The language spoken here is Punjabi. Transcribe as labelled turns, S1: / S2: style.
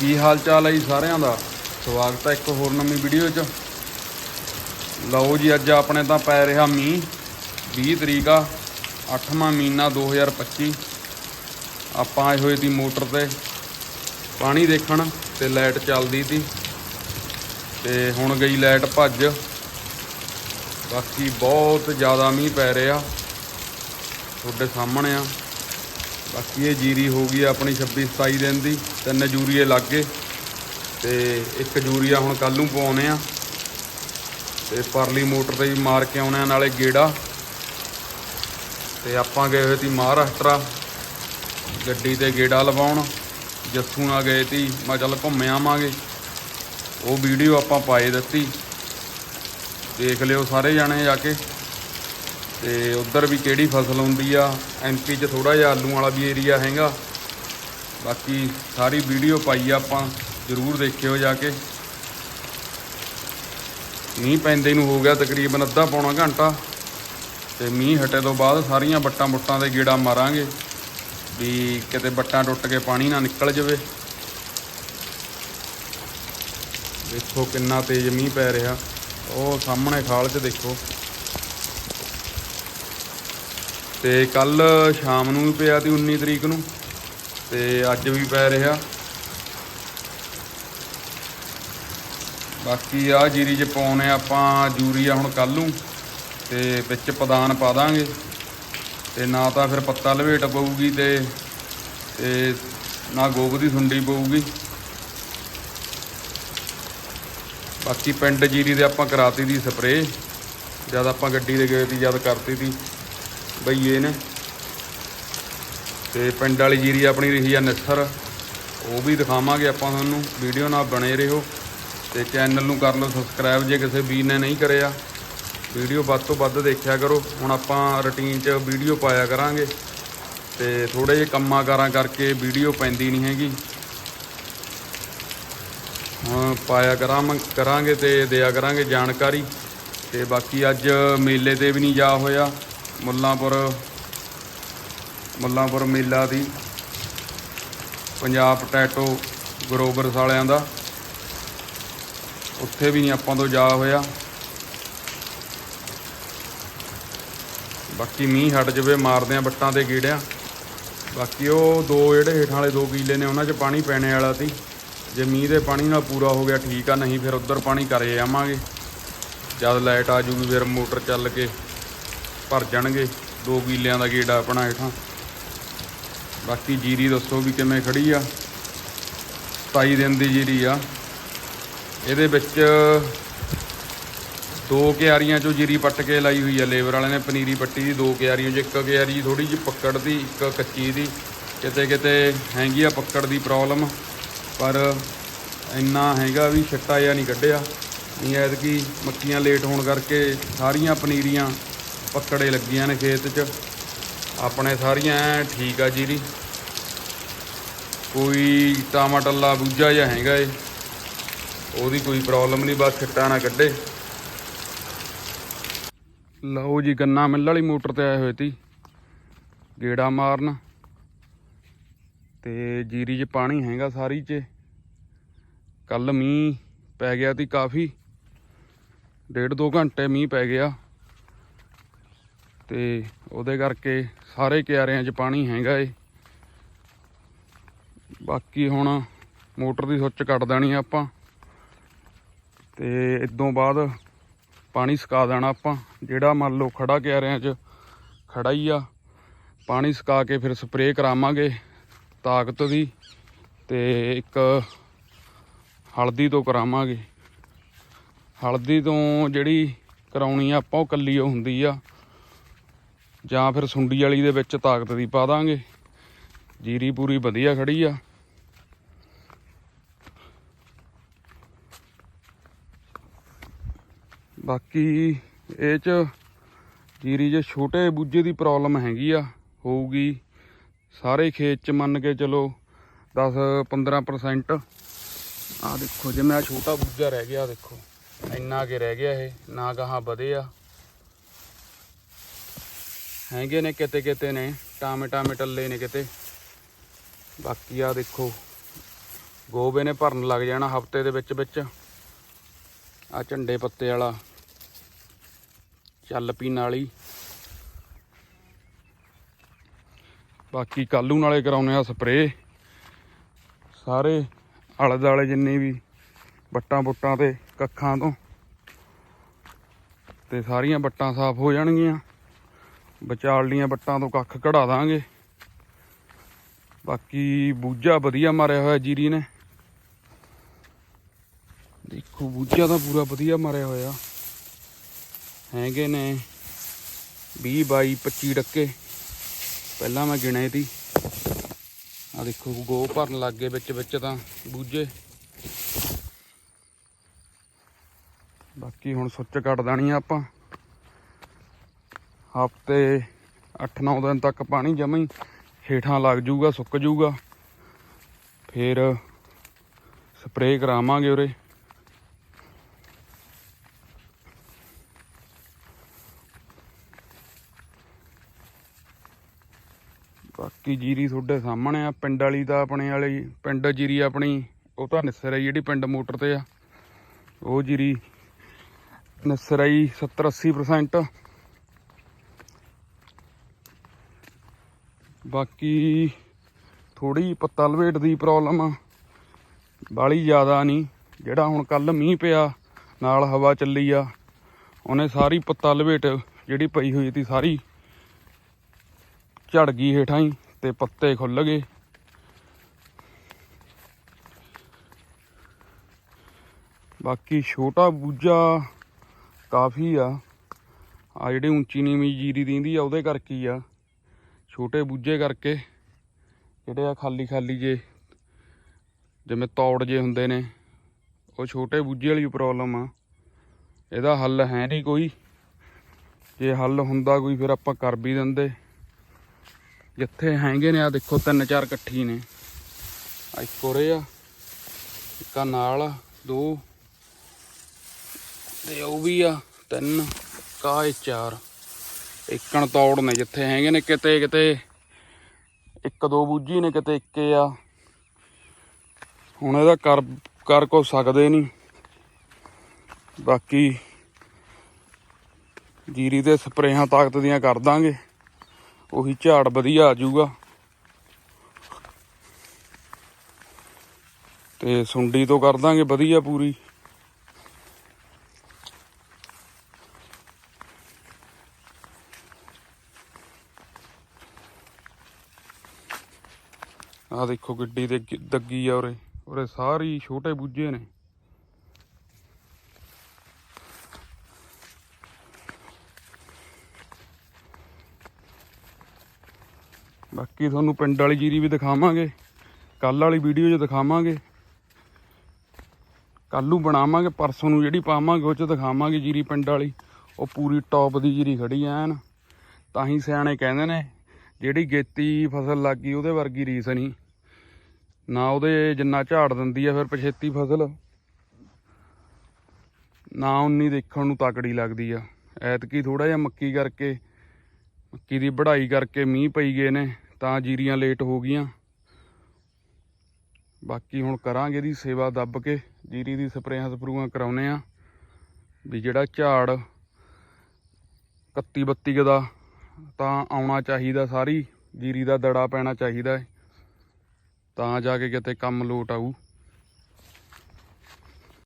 S1: ਕੀ ਹਾਲ ਚਾਲ ਹੈ ਜੀ ਸਾਰਿਆਂ ਦਾ? ਸਵਾਗਤ ਹੈ ਇੱਕ ਹੋਰ ਨਵੀਂ ਵੀਡੀਓ 'ਚ। ਲਓ ਜੀ, ਅੱਜ ਆਪਣੇ ਤਾਂ ਪੈ ਰਿਹਾ ਮੀਂਹ। 20 ਤਰੀਕ ਆ 8ਵਾਂ ਮਹੀਨਾ 2025 ਆਪਾਂ ਆਏ ਹੋਏ ਦੀ ਮੋਟਰ ਤੇ। ਪਾਣੀ ਦੇਖਣ ਤੇ ਲਾਈਟ ਚੱਲਦੀ ਸੀ। ਤੇ ਹੁਣ ਗਈ ਲਾਈਟ ਭੱਜ। ਬਾਕੀ ਬਹੁਤ ਜ਼ਿਆਦਾ ਮੀਂਹ ਪੈ ਰਿਹਾ। ਤੁਹਾਡੇ ਸਾਹਮਣੇ ਆ। ਬਾਕੀ ਇਹ ਜੀਰੀ ਹੋ ਗਈ ਆਪਣੀ 26 27 ਦਿਨ ਦੀ, ਤਿੰਨ ਜੂਰੀਏ ਲੱਗ। ਗਏ ਤੇ ਇੱਕ ਜੂਰੀਆ ਹੁਣ ਕੱਲ ਨੂੰ ਪਾਉਣੇ ਆ। ਤੇ ਪਰਲੀ ਮੋਟਰ ਤੇ ਵੀ ਮਾਰ ਕੇ ਆਉਣੇ ਆ ਨਾਲੇ ਗੇੜਾ। ਤੇ ਆਪਾਂ ਗਏ ਹੋਏ ਸੀ ਮਹਾਰਾਸ਼ਟਰਾ। ਗੱਡੀ ਤੇ ਗੇੜਾ ਲਵਾਉਣ। ਜੱਥੂ ਨਾਲ ਗਏ ਸੀ, ਮੈਂ ਚੱਲ ਘੁੰਮ ਆਵਾਂਗੇ। ਉਹ ਵੀਡੀਓ ਆਪਾਂ ਪਾਏ ਦਿੱਤੀ। ਦੇਖ ਲਿਓ ਸਾਰੇ ਜਾਣੇ ਜਾ ਕੇ। ਤੇ ਉਧਰ ਵੀ ਕਿਹੜੀ ਫਸਲ ਹੁੰਦੀ ਆ? ਐਮਪੀ 'ਚ ਥੋੜਾ ਜਿਹਾ ਆਲੂ ਵਾਲਾ ਵੀ ਏਰੀਆ ਹੈਗਾ। ਬਾਕੀ ਸਾਰੀ ਵੀਡੀਓ ਪਾਈ ਆ ਆਪਾਂ, ਜਰੂਰ ਦੇਖਿਓ ਜਾ ਕੇ। ਮੀਂਹ ਪੈਂਦੇ ਨੂੰ ਹੋ ਗਿਆ ਤਕਰੀਬਨ ਅੱਧਾ ਪੌਣਾ ਘੰਟਾ। ਤੇ ਮੀਂਹ ਹਟੇ ਤੋਂ ਬਾਅਦ ਸਾਰੀਆਂ ਬੱਟਾਂ ਬੁੱਟਾਂ ਦੇ ਗੇੜਾ ਮਾਰਾਂਗੇ ਵੀ ਕਿਤੇ ਬੱਟਾਂ ਟੁੱਟ ਕੇ ਪਾਣੀ ਨਾ ਨਿਕਲ ਜਾਵੇ। ਦੇਖੋ ਕਿੰਨਾ ਤੇਜ਼ ਮੀਂਹ ਪੈ ਰਿਹਾ। ਉਹ ਸਾਹਮਣੇ ਖਾਲ 'ਚ ਦੇਖੋ। ਤੇ ਕੱਲ ਸ਼ਾਮ ਨੂੰ ਵੀ ਪਿਆ ਤੀ 19 ਤਰੀਕ ਨੂੰ, ਤੇ ਅੱਜ ਵੀ ਪੈ ਰਿਹਾ। ਬਾਕੀ ਆ ਜੀਰੀ 'ਚ ਪਾਉਣੇ ਆਪਾਂ ਜੂਰੀਆ ਹੁਣ ਕੱਲ ਨੂੰ, ਤੇ ਵਿੱਚ ਪਦਾਨ ਪਾ ਦਾਂਗੇ। ਤੇ ਨਾ ਤਾਂ ਫਿਰ ਪੱਤਾ ਲਵੇਟ ਪਊਗੀ ਤੇ ਤੇ ਨਾ ਗੋਬ ਦੀ ਸੁੰਡੀ ਪਊਗੀ। ਬਾਕੀ ਪਿੰਡ ਜੀਰੀ ਦੇ ਆਪਾਂ ਕਰਾਤੀ ਦੀ ਸਪਰੇਅ, ਜਦ ਆਪਾਂ ਗੱਡੀ ਦੇ ਗਏ ਤੀ ਜਦ ਕਰਤੀ ਤੀ। ਬਈਏ ਨੇ। ਤੇ ਪਿੰਡ ਵਾਲੀ ਜੀਰੀ ਆਪਣੀ ਰਹੀ ਆ ਨਿੱਸਰ ਉਹ ਵੀ ਦਿਖਾਵਾਂਗੇ ਆਪਾਂ ਤੁਹਾਨੂੰ। ਵੀਡੀਓ ਨਾਲ ਬਣੇ ਰਹੋ। ਤੇ ਚੈਨਲ ਨੂੰ ਕਰ ਲਓ ਸਬਸਕ੍ਰਾਈਬ ਜੇ ਕਿਸੇ ਵੀਰ ਨੇ ਨਹੀਂ ਕਰਿਆ। ਵੀਡੀਓ ਵੱਧ ਤੋਂ ਵੱਧ ਦੇਖਿਆ ਕਰੋ। ਹੁਣ ਆਪਾਂ ਰੁਟੀਨ 'ਚ ਵੀਡੀਓ ਪਾਇਆ ਕਰਾਂਗੇ। ਤੇ ਥੋੜੇ ਜਿਹੇ ਕੰਮਾਂ ਕਾਰਾਂ ਕਰਕੇ ਵੀਡੀਓ ਪੈਂਦੀ ਨਹੀਂ ਹੈਗੀ। ਹੁਣ ਪਾਇਆ ਕਰਾਂ ਕਰਾਂਗੇ ਤੇ ਦਿਆ ਕਰਾਂਗੇ ਜਾਣਕਾਰੀ। ਤੇ ਬਾਕੀ ਅੱਜ ਮੇਲੇ ਤੇ ਵੀ ਨਹੀਂ ਜਾ ਹੋਇਆ। ਮੁੱਲਾਂਪੁਰ ਮੁੱਲਾਂਪੁਰ ਮੇਲਾ ਦੀ ਪੰਜਾਬ ਪਟੈਟੋ ਗਰੋਵਰਸ ਵਾਲਿਆਂ ਦਾ। ਉੱਥੇ ਵੀ ਨਹੀਂ ਆਪਾਂ ਤੋਂ ਜਾ ਹੋਇਆ। ਬਾਕੀ ਮੀਂਹ ਹਟ ਜਵੇ ਮਾਰਦੇ ਆ ਬੱਟਾਂ ਤੇ ਗੀੜਿਆਂ। ਬਾਕੀ ਉਹ ਦੋ ਜਿਹੜੇ ਹੇਠਾਂ ਵਾਲੇ ਦੋ ਕੀਲੇ ਨੇ, ਉਹਨਾਂ 'ਚ ਪਾਣੀ ਪੈਣੇ ਵਾਲਾ ਸੀ। ਜੇ ਮੀਂਹ ਦੇ ਪਾਣੀ ਨਾਲ ਪੂਰਾ ਹੋ ਗਿਆ, ਠੀਕ ਆ, ਨਹੀਂ ਫਿਰ ਉੱਧਰ ਪਾਣੀ ਕਰੇ ਜਾਵਾਂਗੇ ਜਦ ਲਾਈਟ ਆ ਜੂਗੀ, ਫਿਰ ਮੋਟਰ ਚੱਲ ਕੇ ਭਰ ਜਾਣਗੇ, ਦੋ ਕੀਲਿਆਂ ਦਾ ਗੇੜਾ ਆਪਣਾ ਹੇਠਾਂ। ਬਾਕੀ ਜੀਰੀ ਦੱਸੋ ਵੀ ਕਿਵੇਂ ਖੜੀ ਆ? 27 ਦਿਨ ਦੀ ਜੀਰੀ ਆ। ਇਹਦੇ ਵਿੱਚ ਦੋ ਕਿਆਰੀਆਂ ਚੋਂ ਜੀਰੀ ਪੱਟ ਕੇ ਲਾਈ ਹੋਈ ਆ। ਲੇਬਰ ਵਾਲਿਆਂ ਨੇ ਪਨੀਰੀ ਪੱਟੀ ਦੀ, ਦੋ ਕਿਆਰੀਆਂ 'ਚੋਂ ਇੱਕ ਕਿਆਰੀ ਥੋੜੀ ਜਿਹੀ ਪੱਕੜ ਦੀ, ਇੱਕ ਕੱਚੀ ਦੀ। ਕਿਤੇ ਕਿਤੇ ਹੈਗੀ ਆ ਪੱਕੜ ਦੀ ਪ੍ਰੋਬਲਮ, ਪਰ ਇੰਨਾ ਹੈਗਾ ਵੀ ਛੱਟਾ ਜਿਹਾ ਨਹੀਂ ਕੱਢਿਆ। ਨਹੀਂ ਐਤਕੀ ਮੱਕੀਆਂ ਲੇਟ ਹੋਣ ਕਰਕੇ ਸਾਰੀਆਂ ਪਨੀਰੀਆਂ ਪੱਕੜੇ ਲੱਗੀਆਂ ਨੇ ਖੇਤ 'ਚ। ਆਪਣੇ ਸਾਰੀਆਂ ਠੀਕ ਆ ਜੀਰੀ। ਕੋਈ ਟਮਾਟਰਲਾ ਬੂਝਾ ਜਿਹਾ ਹੈਗਾ ਏ। ਉਹਦੀ ਕੋਈ ਪ੍ਰੋਬਲਮ ਨਹੀਂ ਬਸ ਛੱਟਾ ਨਾ ਕੱਢੇ। ਲਓ ਜੀ, ਗੰਨਾ ਮਿੱਲ ਵਾਲੀ ਮੋਟਰ ਤੇ ਆਏ ਹੋਏ ਤੀ। ਗੇੜਾ ਮਾਰਨ। ਤੇ ਜੀਰੀ 'ਚ ਪਾਣੀ ਹੈਗਾ ਸਾਰੀ 'ਚ। ਕੱਲ ਮੀਂਹ ਪੈ ਗਿਆ ਤੀ ਕਾਫੀ। ਡੇਢ ਦੋ ਘੰਟੇ ਮੀਂਹ ਪੈ ਗਿਆ। ਤੇ ਉਹਦੇ ਕਰਕੇ ਸਾਰੇ ਕਿਆਰਿਆਂ 'ਚ ਪਾਣੀ ਹੈਗਾ ਏ। ਬਾਕੀ ਹੁਣ ਮੋਟਰ ਦੀ ਸੁੱਚ ਕੱਟ ਦੇਣੀ ਆ ਆਪਾਂ। ਤੇ ਇਦੋਂ ਬਾਅਦ ਪਾਣੀ ਸੁਕਾ ਦੇਣਾ ਆਪਾਂ। ਜਿਹੜਾ ਮੰਨ ਲਓ ਖੜਾ ਕਿਆਰਿਆਂ 'ਚ ਖੜਾ ਹੀ ਆ, ਪਾਣੀ ਸੁਕਾ ਕੇ ਫਿਰ ਸਪਰੇਅ ਕਰਾਵਾਂਗੇ ਤਾਕਤ ਦੀ ਤੇ ਇੱਕ ਹਲਦੀ ਤੋਂ ਕਰਾਵਾਂਗੇ। ਹਲਦੀ ਤੋਂ ਜਿਹੜੀ ਕਰਾਉਣੀ ਆ ਆਪਾਂ ਉਹ ਕੱਲੀ ਉਹ ਹੁੰਦੀ ਆ। ਜਾਂ ਫਿਰ ਸੁੰਡੀ ਵਾਲੀ ਦੇ ਵਿੱਚ ਤਾਕਤ ਦੀ ਪਾ ਦਾਂਗੇ। ਜੀਰੀ ਪੂਰੀ ਵਧੀਆ ਖੜੀ ਆ। ਬਾਕੀ ਇਹ ਚ ਜੀਰੀ 'ਚ ਛੋਟੇ ਬੂਝੇ ਦੀ ਪ੍ਰੋਬਲਮ ਹੈਗੀ ਆ, ਹੋਊਗੀ। ਸਾਰੇ ਖੇਤ 'ਚ ਮੰਨ ਕੇ ਚਲੋ 10 15% ਆ ਦੇਖੋ ਜਿਵੇਂ ਆ ਛੋਟਾ ਬੂਝਾ ਰਹਿ ਗਿਆ, ਦੇਖੋ। ਇੰਨਾ ਕੇ ਰਹਿ ਗਿਆ ਇਹ, ਨਾ ਗਾਹਾਂ ਵਧੇ ਆ। ਹੈਗੇ ਨੇ ਕਿਤੇ ਕਿਤੇ ਨੇ ਟਾਮੇ ਟਾਮੇ ਟੱਲੇ ਨੇ ਕਿਤੇ। ਬਾਕੀ ਆ ਦੇਖੋ, ਗੋਬੇ ਨੇ ਭਰਨ ਲੱਗ ਜਾਣਾ ਹਫ਼ਤੇ ਦੇ ਵਿੱਚ ਵਿੱਚ। ਆ ਝੰਡੇ ਪੱਤੇ ਵਾਲਾ ਚੱਲ ਪੀ ਨਾਲੀ ਬਾਕੀ ਕਾਲੂ ਨਾਲੇ ਕਰਾਉਨੇ ਆ ਸਪਰੇ ਸਾਰੇ ਆਲੇ ਦੁਆਲੇ ਜਿੰਨੇ ਵੀ ਬੱਟਾਂ ਬੁੱਟਾਂ ਤੇ ਕੱਖਾਂ ਤੋਂ, ਤੇ ਸਾਰੀਆਂ ਬੱਟਾਂ ਸਾਫ਼ ਹੋ ਜਾਣਗੀਆਂ। ਵਿਚਾਲੀਆਂ ਵੱਟਾਂ ਤੋਂ ਕੱਖ ਕਢਾ ਦਾਂਗੇ। ਬਾਕੀ ਬੂਝਾ ਵਧੀਆ ਮਾਰਿਆ ਹੋਇਆ ਜੀਰੀ ਨੇ। ਦੇਖੋ, ਬੂਝਾ ਤਾਂ ਪੂਰਾ ਵਧੀਆ ਮਾਰਿਆ ਹੋਇਆ। ਹੈਗੇ ਨੇ 20 22 25 ਡੱਕੇ। ਪਹਿਲਾਂ ਮੈਂ ਗਿਣੇ ਤੀ ਆ ਦੇਖੋ, ਗੋ ਭਰਨ ਲੱਗ ਗਏ ਵਿੱਚ ਵਿੱਚ ਤਾਂ ਬੂਝੇ। ਬਾਕੀ ਹੁਣ ਸੁੱਚ ਕੱਟ ਦੇਣੀ ਆ ਆਪਾਂ। ਹਫ਼ਤੇ 8-9 ਦਿਨ ਤੱਕ ਪਾਣੀ ਜਮਾਂ ਹੀ, ਹੇਠਾਂ ਲੱਗ ਜਾਊਗਾ, ਸੁੱਕ ਜਾਊਗਾ। ਫਿਰ ਸਪਰੇਅ ਕਰਾਵਾਂਗੇ ਉਰੇ। ਬਾਕੀ ਜੀਰੀ ਤੁਹਾਡੇ ਸਾਹਮਣੇ ਆ, ਪਿੰਡ ਵਾਲੀ ਤਾਂ ਆਪਣੇ ਵਾਲੀ ਪਿੰਡ ਜੀਰੀ ਆਪਣੀ, ਉਹ ਤਾਂ ਨਿਸਰ ਹੈ ਜਿਹੜੀ ਪਿੰਡ ਮੋਟਰ ਤੇ ਆ। ਉਹ ਜੀਰੀ ਨਿਸਰ ਆਈ 70 80% ਬਾਕੀ ਥੋੜੀ ਪੱਤਾ ਲਵੇਟ ਦੀ ਪ੍ਰੋਬਲਮ ਆ। ਬਾਲੀ ਜ਼ਿਆਦਾ ਨਹੀਂ। ਜਿਹੜਾ ਹੁਣ ਕੱਲ ਮੀਂਹ ਪਿਆ, ਨਾਲ ਹਵਾ ਚੱਲੀ ਆ, ਉਹਨੇ ਸਾਰੀ ਪੱਤਾ ਲਵੇਟ ਜਿਹੜੀ ਪਈ ਹੋਈ ਸੀ ਸਾਰੀ ਝੜ ਗਈ ਹੇਠਾਂ ਹੀ ਤੇ ਪੱਤੇ ਖੁੱਲ ਗਏ। ਬਾਕੀ ਛੋਟਾ ਬੂਜਾ ਕਾਫੀ ਆ। ਆ ਜਿਹੜੀ ਉੱਚੀ ਨੀਵੀਂ ਜੀਰੀ ਦਿੰਦੀ ਆ, ਉਹਦੇ ਕਰਕੇ ਹੀ ਆ। ਛੋਟੇ ਬੂਝੇ ਕਰਕੇ ਜਿਹੜੇ ਆ ਖਾਲੀ ਖਾਲੀ ਜੇ, ਜਿਵੇਂ ਤੌੜ ਜੇ ਹੁੰਦੇ ਨੇ, ਉਹ ਛੋਟੇ ਬੂਝੇ ਵਾਲੀ ਪ੍ਰੋਬਲਮ ਆ। ਇਹਦਾ ਹੱਲ ਹੈ ਨਹੀਂ ਕੋਈ। ਜੇ ਹੱਲ ਹੁੰਦਾ ਕੋਈ, ਫਿਰ ਆਪਾਂ ਕਰ ਵੀ ਦਿੰਦੇ। ਜਿੱਥੇ ਹੈਗੇ ਨੇ ਆ ਦੇਖੋ ਤਿੰਨ ਚਾਰ ਇਕੱਠੀ ਨੇ। ਆ ਇੱਕ ਉਰੇ ਆ, ਇੱਕ ਨਾਲ ਦੋ। ਤੇ ਉਹ ਵੀ ਆ, ਤਿੰਨ ਕਾਏ ਚਾਰ। ਇੱਕਣ ਤੌੜ ਨੇ ਜਿੱਥੇ ਹੈਗੇ ਨੇ ਕਿਤੇ ਕਿਤੇ। ਇੱਕ ਦੋ ਬੂਝੀ ਨੇ ਕਿਤੇ ਇੱਕੇ ਆ। ਹੁਣ ਇਹਦਾ ਕਰ ਕਰ ਕੋ ਸਕਦੇ ਨਹੀਂ। ਬਾਕੀ ਜੀਰੀ ਦੇ ਸਪਰੇਹਾਂ ਤਾਕਤ ਦੀਆਂ ਕਰ ਦਾਂਗੇ। ਉਹੀ ਝਾੜ ਵਧੀਆ ਆ ਜਾਊਗਾ। ਤੇ ਸੁੰਡੀ ਤੋਂ ਕਰ ਦਾਂਗੇ ਵਧੀਆ ਪੂਰੀ। ਆਹ ਦੇਖੋ ਗੱਡੀ ਦੇ ਦੱਗੀ ਆ ਉਰੇ। ਉਰੇ ਸਾਰੀ ਛੋਟੇ ਬੂਝੇ ਨੇ। ਬਾਕੀ ਤੁਹਾਨੂੰ ਪਿੰਡ ਵਾਲੀ ਜੀਰੀ ਵੀ ਦਿਖਾਵਾਂਗੇ। ਕੱਲ ਵਾਲੀ ਵੀਡੀਓ 'ਚ ਦਿਖਾਵਾਂਗੇ। ਕੱਲ ਨੂੰ ਬਣਾਵਾਂਗੇ, ਪਰਸੋਂ ਨੂੰ ਜਿਹੜੀ ਪਾਵਾਂਗੇ ਉਹ 'ਚ ਦਿਖਾਵਾਂਗੇ ਜੀਰੀ ਪਿੰਡ ਵਾਲੀ। ਉਹ ਪੂਰੀ ਟੌਪ ਦੀ ਜੀਰੀ ਖੜੀ ਐਨ। ਤਾਂ ਹੀ ਸਿਆਣੇ ਕਹਿੰਦੇ ਨੇ ਜਿਹੜੀ ਗੇਤੀ ਫਸਲ ਲੱਗ ਗਈ ਉਹਦੇ ਵਰਗੀ ਰੀਸ ਨਹੀਂ। ਨਾ ਉਹਦੇ ਜਿੰਨਾ ਝਾੜ ਦਿੰਦੀ ਆ ਫਿਰ ਪਛੇਤੀ ਫਸਲ। ਨਾ ਉਨੀ ਦੇਖਣ ਨੂੰ ਤਾਕੜੀ ਲੱਗਦੀ ਆ। ਐਤਕੀ ਥੋੜਾ ਜਿਹਾ ਮੱਕੀ ਕਰਕੇ, ਮੱਕੀ ਦੀ ਵਢਾਈ ਕਰਕੇ ਮੀਂਹ ਪਈ ਗਏ ਨੇ, ਤਾਂ ਜੀਰੀਆਂ ਲੇਟ ਹੋ ਗਈਆਂ। ਬਾਕੀ ਹੁਣ ਕਰਾਂਗੇ ਇਹਦੀ ਸੇਵਾ ਦੱਬ ਕੇ, ਜੀਰੀ ਦੀ ਸਪਰੇਆਂ ਸਪਰੂਆਂ ਕਰਾਉਨੇ ਆ। ਵੀ ਜਿਹੜਾ ਝਾੜ 31 32 ਕੁ ਦਾ ਤਾਂ ਆਉਣਾ ਚਾਹੀਦਾ ਸਾਰੀ, ਜੀਰੀ ਦਾ ਦੜਾ ਪੈਣਾ ਚਾਹੀਦਾ ਤਾਂ ਜਾ ਕੇ ਕਿਤੇ ਕੰਮ ਲੋਟ ਆਊ।